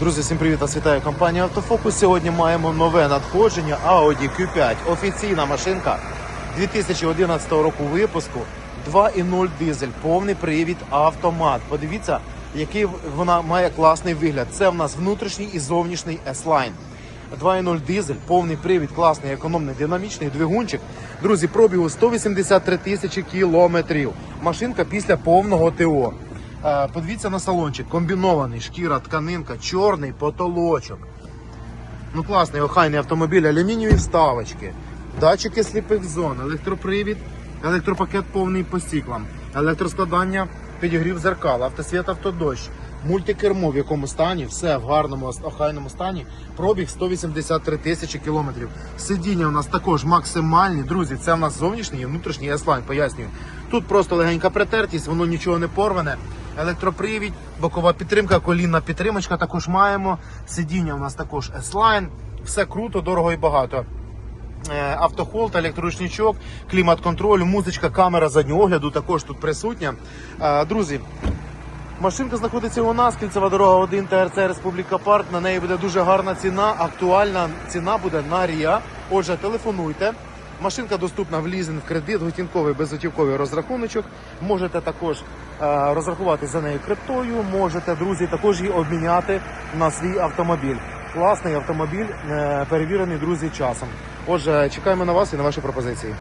Друзі, всім привіт! Вас вітає компанія Автофокус. Сьогодні маємо нове надходження Audi Q5. Офіційна машинка 2011 року випуску. 2.0 дизель, повний привід автомат. Подивіться, який вона має класний вигляд. Це в нас внутрішній і зовнішній S-Line. 2.0 дизель, повний привід, класний, економний, динамічний двигунчик. Друзі, пробігу 183 тисячі кілометрів. Машинка після повного ТО. Подивіться на салончик. Комбінований, шкіра, тканинка, чорний потолочок. Ну класний, охайний автомобіль, алюмінієві вставочки, датчики сліпих зон, електропривід, електропакет повний по стіклам, електроскладання, підігрів зеркал, автосвіт, автодощ, мультикермо в якому стані, все в гарному охайному стані. Пробіг 183 тисячі кілометрів. Сидіння у нас також максимальні. Друзі, це у нас зовнішній і внутрішній S-Line, пояснюю. Тут просто легенька притертість, воно нічого не порване. Електропривід, бокова підтримка, колінна підтримочка також маємо. Сидіння у нас також S-Line. Все круто, дорого і багато. Е, Автохолд, електроручничок, клімат-контроль, музичка, камера заднього огляду також тут присутня. Е, Друзі, машинка знаходиться у нас, кільцева дорога 1 ТРЦ Республіка Парк. На неї буде дуже гарна ціна. Актуальна ціна буде на РІА. Отже, телефонуйте. Машинка доступна в лізинг, в кредит, готівковий, безготівковий розрахуночок. Можете також е, розрахувати за нею криптою. Можете, друзі, також її обміняти на свій автомобіль. Класний автомобіль, е, перевірений, друзі, часом. Отже, чекаємо на вас і на ваші пропозиції.